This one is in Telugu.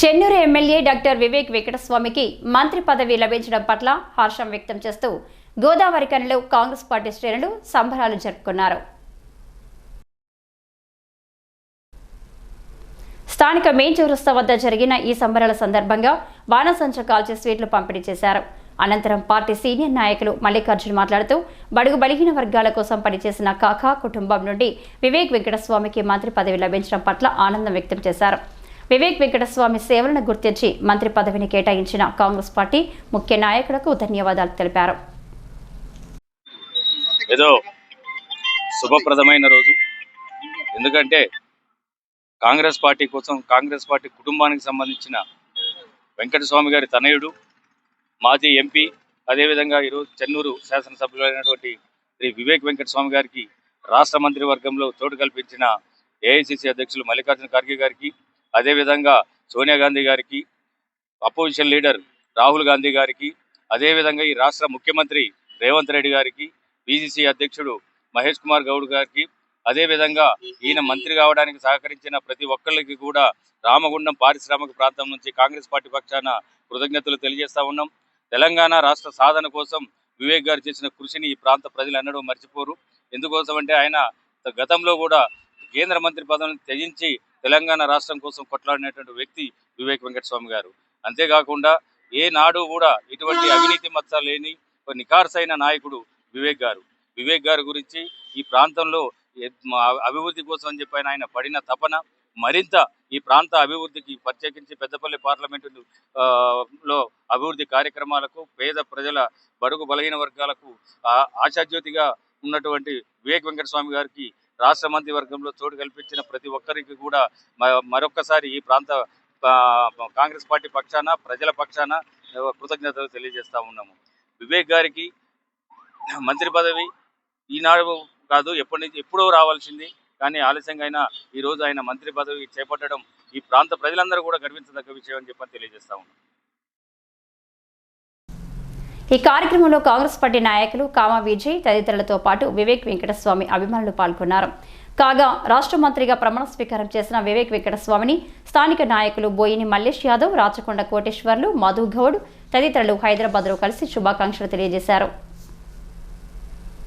చెన్నూరు ఎమ్మెల్యే డాక్టర్ వివేక్ వెంకటస్వామికి మంత్రి పదవి లభించడం పట్ల హర్షం వ్యక్తం చేస్తూ గోదావరి కనిలో కాంగ్రెస్ పార్టీ శ్రేణులు సంబరాలు జరుపుకున్నారు. స్థానిక మేంచూరు వద్ద జరిగిన ఈ సంబరాల సందర్భంగా బాణసంచ కాల్చి స్వీట్లు పంపిణీ చేశారు. అనంతరం పార్టీ సీనియర్ నాయకులు మల్లికార్జున్ మాట్లాడుతూ బడుగు బలిహీన వర్గాల కోసం పనిచేసిన కాకా కుటుంబం నుండి వివేక్ వెంకటస్వామికి మంత్రి పదవి లభించడం పట్ల ఆనందం వ్యక్తం చేశారు. వివేక్ వెంకటస్వామి సేవలను గుర్తించి మంత్రి పదవిని కేటాయించిన కాంగ్రెస్ పార్టీ ముఖ్య నాయకులకు ధన్యవాదాలు తెలిపారు. ఏదో శుభప్రదమైన రోజు. ఎందుకంటే కాంగ్రెస్ పార్టీ కోసం కాంగ్రెస్ పార్టీ కుటుంబానికి సంబంధించిన వెంకటస్వామి గారి తనయుడు మాజీ ఎంపీ అదేవిధంగా ఈరోజు చెన్నూరు శాసనసభ్యులైనటువంటి శ్రీ వివేక్ వెంకటస్వామి గారికి రాష్ట్ర మంత్రివర్గంలో చోటు కల్పించిన ఏఐసిసి అధ్యక్షులు మల్లికార్జున ఖర్గే గారికి అదేవిధంగా సోనియా గాంధీ గారికి అపోజిషన్ లీడర్ రాహుల్ గాంధీ గారికి అదేవిధంగా ఈ రాష్ట్ర ముఖ్యమంత్రి రేవంత్ రెడ్డి గారికి బీసీసీ అధ్యక్షుడు మహేష్ కుమార్ గౌడ్ గారికి అదేవిధంగా ఈయన మంత్రి కావడానికి సహకరించిన ప్రతి ఒక్కరికి కూడా రామగుండం పారిశ్రామిక ప్రాంతం నుంచి కాంగ్రెస్ పార్టీ పక్షాన కృతజ్ఞతలు తెలియజేస్తా ఉన్నాం. తెలంగాణ రాష్ట్ర సాధన కోసం వివేక్ గారు చేసిన కృషిని ఈ ప్రాంత ప్రజలు ఎన్నడూ మర్చిపోరు. ఎందుకోసం అంటే ఆయన గతంలో కూడా కేంద్ర మంత్రి పదవిని త్యజించి తెలంగాణ రాష్ట్రం కోసం కొట్లాడినటువంటి వ్యక్తి వివేక్ వెంకటస్వామి గారు. అంతేకాకుండా ఏ నాడు కూడా ఇటువంటి అవినీతి మచ్చ లేని ఒక నిఖార్సైన నాయకుడు వివేక్ గారు. వివేక్ గారి గురించి ఈ ప్రాంతంలో అభివృద్ధి కోసం అని చెప్పి ఆయన పడిన తపన మరింత ఈ ప్రాంత అభివృద్ధికి ప్రత్యేకించి పెద్దపల్లి పార్లమెంటు లో అభివృద్ధి కార్యక్రమాలకు పేద ప్రజల బడుగు బలహీన వర్గాలకు ఆశాజ్యోతిగా ఉన్నటువంటి వివేక్ వెంకటస్వామి గారికి రాష్ట్ర మంత్రి వర్గంలో చోటు కల్పించిన ప్రతి ఒక్కరికి కూడా మ- మరొక్కసారి ఈ ప్రాంత కాంగ్రెస్ పార్టీ పక్షాన ప్రజల పక్షాన కృతజ్ఞతలు తెలియజేస్తా ఉన్నాము. వివేక్ గారికి మంత్రి పదవి ఈనాడు కాదు ఎప్పటి నుంచి ఎప్పుడో రావాల్సింది. కానీ ఆలస్యంగా అయినా ఈ రోజు ఆయన మంత్రి పదవి చేపట్టడం ఈ ప్రాంత ప్రజలందరూ కూడా గర్వించదగ్గ విషయం అని చెప్పని తెలియజేస్తా ఉన్నాం. ఈ కార్యక్రమంలో కాంగ్రెస్ పార్టీ నాయకులు కామా విజయ్ తదితరులతో పాటు వివేక్ వెంకటస్వామి అభిమానులు పాల్గొన్నారు. కాగా రాష్ట్ర మంత్రిగా ప్రమాణ స్వీకారం చేసిన వివేక్ వెంకటస్వామిని స్థానిక నాయకులు బోయిని మల్లేష్ యాదవ్ రాచకొండ కోటేశ్వర్లు మధు గౌడ్ తదితరులు హైదరాబాద్లో కలిసి శుభాకాంక్షలు తెలియజేశారు.